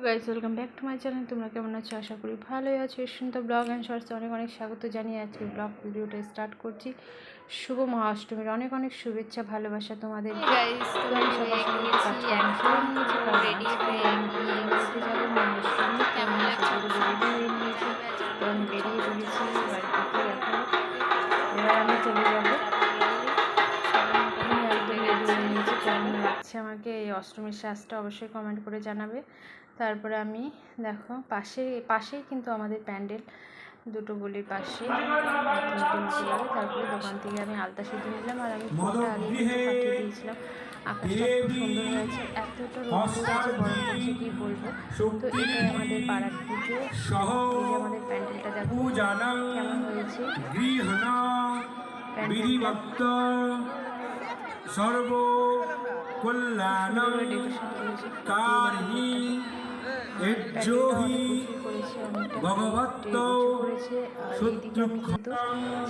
Guys welcome back to my channel. তোমরা কেমন আছো? আশা করি ভালোই আছো। সুন্দর ব্লগ অ্যান্ড শর্টসে অনেক অনেক স্বাগত জানিয়ে আজকে ব্লগ ভিডিওটা স্টার্ট করছি। শুভ মহাষ্টমীর অনেক অনেক শুভেচ্ছা ভালোবাসা তোমাদের। গাইস অষ্টমীর সাজটা অবশ্যই কমেন্ট করে জানাবে। তারপরে আমি দেখো পাশে পাশেই কিন্তু আমাদের প্যান্ডেল। দুটো গলির পাশে তারপরে দোকান থেকে আমি আলতা সিদ্ধ নিলাম আর আমি ফোনটা আগে পাঠিয়ে দিয়েছিলাম। আকাশটা খুব সুন্দর হয়েছে। এতটা রোদ্দুর আছে গরম করছে কি বলব? তো এটাই আমাদের পাড়ার পুজো আমাদের প্যান্ডেলটা দেখো কেমন হয়েছে? বিধিভক্ত সর্ব কল্যাণং সুন্দর ডেকোরেশন করেছে কার্হি এজ্জোহি ভগবত্ত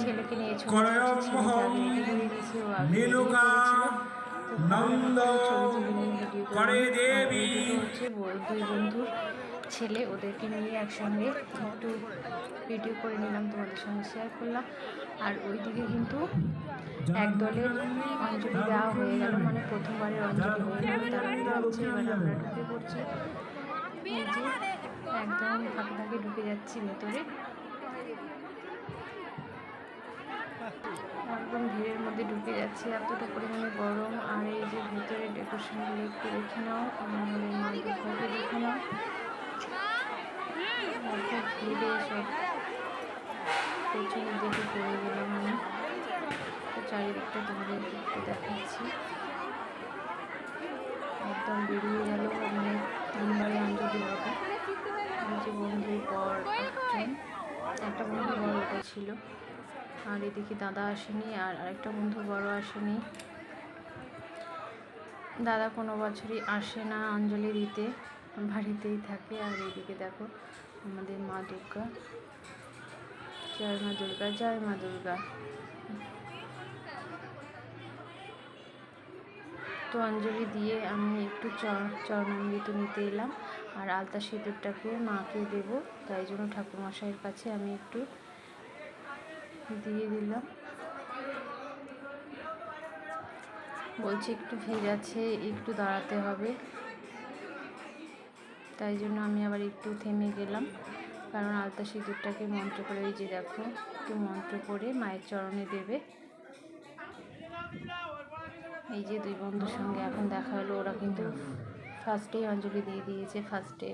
ছেলেকে নিয়ে ছবি করয়ম তুলছে, ছেলেকে আগে ready করে দিয়েছে, ও আগে ready নীলুকা নন্দ করে করে দেবী দুই বন্ধুর ছেলে ওদেরকে নিয়ে একসঙ্গে একটু ভিডিও করে নিলাম তোমাদের সঙ্গে শেয়ার করলাম। আর ওইদিকে কিন্তু এক দলের অঞ্জলি দেওয়া হয়ে গেল মানে প্রথমবারের অঞ্জলি হয়ে গেল। তারা হচ্ছে এবার আমরা ঢুকে পড়ছি। একদম ফাঁকে ফাঁকে ঢুকে যাচ্ছি ভেতরে। একদম ভিড়ের মধ্যে ঢুকে যাচ্ছি এতটা পরিমাণে গরম। আর এই যে ভেতরে ডেকোরেশনগুলো একটু দেখে নাও আমাদের মা দুর্গাকে দেখে নাও। এত ভিড়ে সব আমি, তো চারিদিকটা তোমাদের দেখাচ্ছি। একদম বেরিয়ে গেল মানে তিনবারে অঞ্জলি যে বন্ধুর পর একজন, একটা বন্ধু বড় ওটা আর এদিকে দাদা আসেনি, আর আরেকটা বন্ধু বড় আসেনি। দাদা কোনো বছরই আসে না অঞ্জলি দিতে। বাড়িতেই থাকে। আর এদিকে দেখো আমাদের মা দুর্গা। জয় মা দুর্গা, জয় মা দুর্গা। তো অঞ্জলি দিয়ে আমি একটু চরণামৃত নিতে এলাম। আর আলতা সিঁদুরটাকে মাকে দেব। তাই জন্য ঠাকুরমশাইয়ের কাছে আমি একটু দিয়ে দিলাম। বলছে একটু ভিড় আছে, একটু দাঁড়াতে হবে। তাই জন্য আমি আবার একটু থেমে গেলাম। কারণ আলতা সিঁদুরটাকে মন্ত্র করে ওই যে দেখো একটু মন্ত্র করে মায়ের চরণে দেবে। এই যে দুই বন্ধুর সঙ্গে এখন দেখা হলো ওরা কিন্তু ফার্স্টেই অঞ্জলি দিয়ে দিয়েছে ফার্স্টে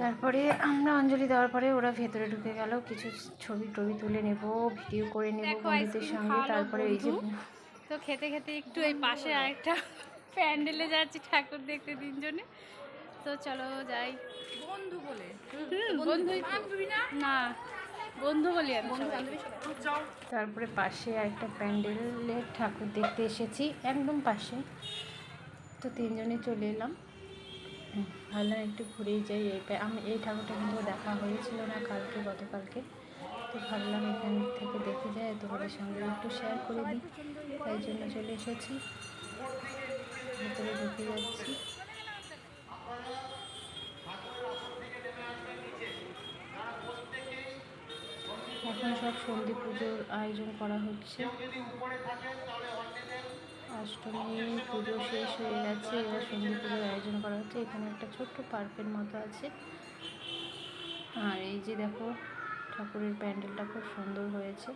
তারপরে আমরা অঞ্জলি দেওয়ার পরে ওরা ভেতরে ঢুকে গেল কিছু ছবি টবি তুলে নেব ভিডিও করে নেব বন্ধুদের সঙ্গে। তারপরে এই যে তো খেতে খেতে একটু এই পাশে আরেকটা প্যান্ডেলে যাচ্ছি ঠাকুর দেখতে তিনজনে। তো চলো যাই। বন্ধু বলে। বান্ধবী না? না বন্ধু বলি বন্ধু তারপরে পাশে একটা প্যান্ডেলের ঠাকুর দেখতে এসেছি একদম পাশে। তো তিনজনে চলে এলাম। ভাবলাম একটু ঘুরেই যাই এই আমি এই ঠাকুরটা কিন্তু দেখা হয়েছিল না কালকে গতকালকে। তো ভাবলাম এখান থেকে দেখে যাই তোমাদের সঙ্গে একটু শেয়ার করে দিই। তাই জন্য চলে এসেছি। ভেতরে ঢুকে যাচ্ছি। এখন সব সন্ধি পুজোর আয়োজন করা হচ্ছে। অষ্টমী পুজো শেষ হয়ে গেছে, এবার সন্ধি পুজোর আয়োজন করা হচ্ছে। এখানে একটা ছোট্ট পার্কের মতো আছে। আর এই যে দেখো, ঠাকুরের প্যান্ডেলটা খুব সুন্দর হয়েছে।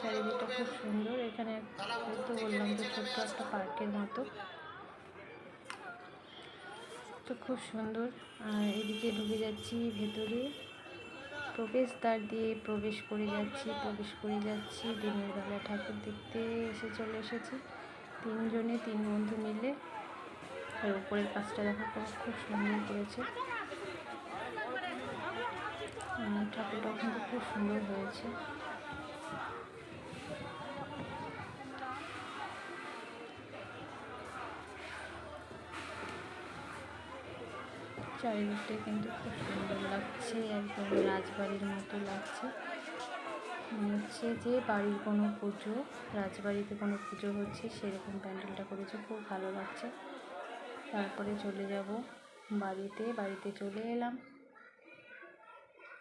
চারিদিকটা খুব সুন্দর। এখানে তো বললাম যে ছোট্ট একটা পার্কের মতো। তো খুব সুন্দর। আর এদিকে ঢুকে যাচ্ছি ভেতরে। প্রবেশ প্রবেশদ্বার দিয়ে প্রবেশ করে যাচ্ছি, প্রবেশ করে যাচ্ছি। দিনের বেলা ঠাকুর দেখতে এসে চলে এসেছি। তিনজনে, তিন বন্ধু মিলে। আর উপরের কাজটা দেখা খুব সুন্দর করেছে। আর ঠাকুরটাও কিন্তু খুব সুন্দর হয়েছে। চারিদিকটা কিন্তু খুব সুন্দর লাগছে, একদম রাজবাড়ির মতো লাগছে। মনে হচ্ছে যে বাড়ির কোনো পুজো, রাজবাড়িতে কোনো পুজো হচ্ছে, সেরকম প্যান্ডেলটা করেছে, খুব ভালো লাগছে। তারপরে চলে যাব বাড়িতে বাড়িতে চলে এলাম।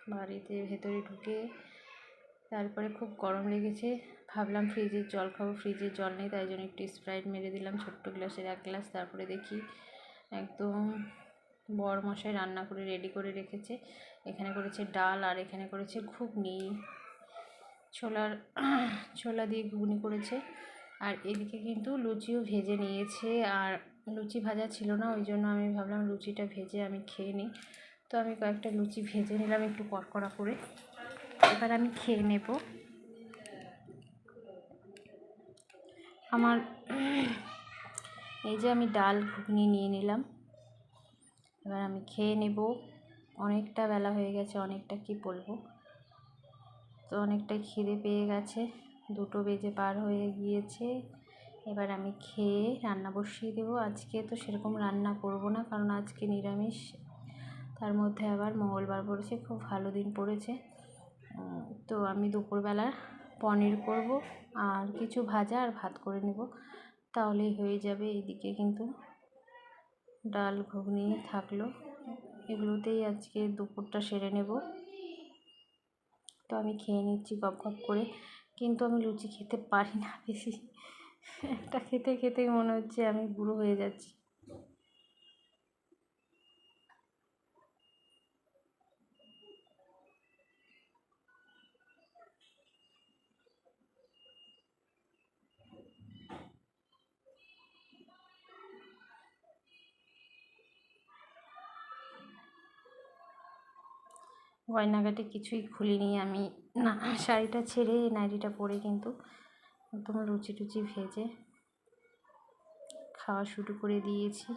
বাড়িতে ভেতরে ঢুকে তারপরে খুব গরম লেগেছে, ভাবলাম ফ্রিজের জল খাব, ফ্রিজের জল নেই, তাই জন্য একটু স্প্রাইট মেরে দিলাম, ছোট্ট গ্লাসের এক গ্লাস, তারপরে দেখি একদম বড় মশাই রান্না করে রেডি করে রেখেছে। এখানে করেছে ডাল আর এখানে করেছে ঘুগনি। ছোলার, ছোলা দিয়ে ঘুগনি করেছে। আর এদিকে কিন্তু লুচিও ভেজে নিয়েছে। আর লুচি ভাজা ছিল না, ওই জন্য আমি ভাবলাম লুচিটা ভেজে আমি খেয়ে নিই। তো আমি কয়েকটা লুচি ভেজে নিলাম একটু কড়কড়া করে। এবার আমি খেয়ে নেব। আমার, এই যে আমি ডাল, ঘুগনি নিয়ে নিলাম। এবার আমি খেয়ে নেব। অনেকটা বেলা হয়ে গেছে, অনেকটা কি বলব? তো অনেকটা খিদে পেয়ে গেছে, দুটো বেজে পার হয়ে গিয়েছে। এবার আমি খেয়ে রান্না বসিয়ে দেবো। আজকে তো সেরকম রান্না করব না, কারণ আজকে নিরামিষ। তার মধ্যে আবার মঙ্গলবার পড়েছে, খুব ভালো দিন পড়েছে। তো আমি দুপুরবেলা পনির করব, আর কিছু ভাজা আর ভাত করে নেব। তাহলেই হয়ে যাবে এদিকে কিন্তু ডাল, ঘুগনি থাকল। এগুলোতেই আজকে দুপুরটা সেরে নেব। তো আমি খেয়ে নিচ্ছি গপ গপ করে। কিন্তু আমি লুচি খেতে পারি না বেশি। একটা খেতে খেতেই মনে হচ্ছে আমি বুড়ো হয়ে যাচ্ছি। গয়নাঘাটে কিছুই খুলিনি আমি। না, শাড়িটা ছেড়ে নাইটিটা পরে কিন্তু একদম লুচি টুচি ভেজে খাওয়া শুরু করে দিয়েছি।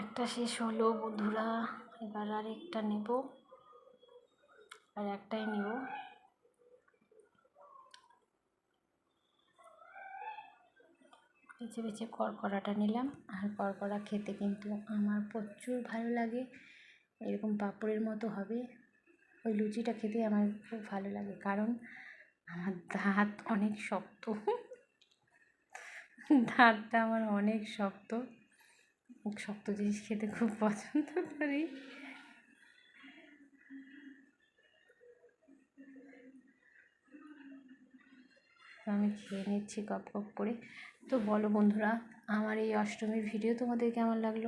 একটা শেষ হলো, বন্ধুরা। এবার আর একটা নেব। আর একটাই নেব। বেছে বেছে কড়কড়াটা নিলাম। আর কড়কড়া খেতে কিন্তু আমার প্রচুর ভালো লাগে। এরকম পাঁপড়ের মতো হবে। ওই লুচিটা খেতে আমার খুব ভালো লাগে। কারণ আমার দাঁত অনেক শক্ত। দাঁতটা আমার অনেক শক্ত। শক্ত জিনিস খেতে খুব পছন্দ করি। আমি খেয়ে নিচ্ছি গপ গপ করে। তো বলো বন্ধুরা, আমার এই অষ্টমীর ভিডিও তোমাদের কেমন লাগল?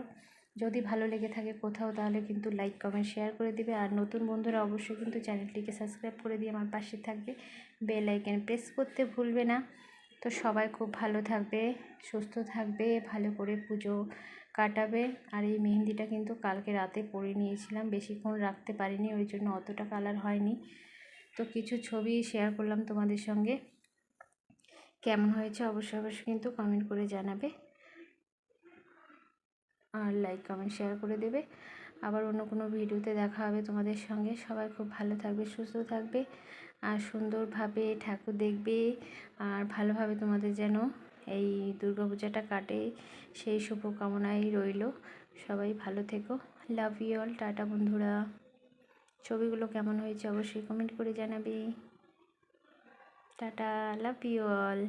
যদি ভালো লেগে থাকে কোথাও তাহলে কিন্তু লাইক কমেন্ট শেয়ার করে দিবে। আর নতুন বন্ধুরা অবশ্যই কিন্তু চ্যানেলটিকে সাবস্ক্রাইব করে দিয়ে আমার পাশে থাকবে। বেল আইকন প্রেস করতে ভুলবে না। তো সবাই খুব ভালো থাকবে, সুস্থ থাকবে, ভালো করে পুজো কাটাবে। আর এই মেহেন্দিটা কিন্তু কালকে রাতে পরে নিয়েছিলাম, বেশিক্ষণ রাখতে পারিনি, ওই জন্য অতটা কালার হয়নি। তো কিছু ছবি শেয়ার করলাম তোমাদের সঙ্গে। কেমন হয়েছে অবশ্যই অবশ্যই কিন্তু কমেন্ট করে জানাবে। আর লাইক কমেন্ট শেয়ার করে দেবে। আবার অন্য কোনো ভিডিওতে দেখা হবে তোমাদের সঙ্গে। সবাই খুব ভালো থাকবে, সুস্থ থাকবে। আর সুন্দরভাবে ঠাকুর দেখবে। আর ভালোভাবে তোমাদের যেন এই দুর্গাপূজাটা কাটে। সেই শুভকামনাই রইল। সবাই ভালো থেকো। লাভ ইউ অল টাটা বন্ধুরা। ছবিগুলো কেমন হয়েছে অবশ্যই কমেন্ট করে জানাবে। Tata love you all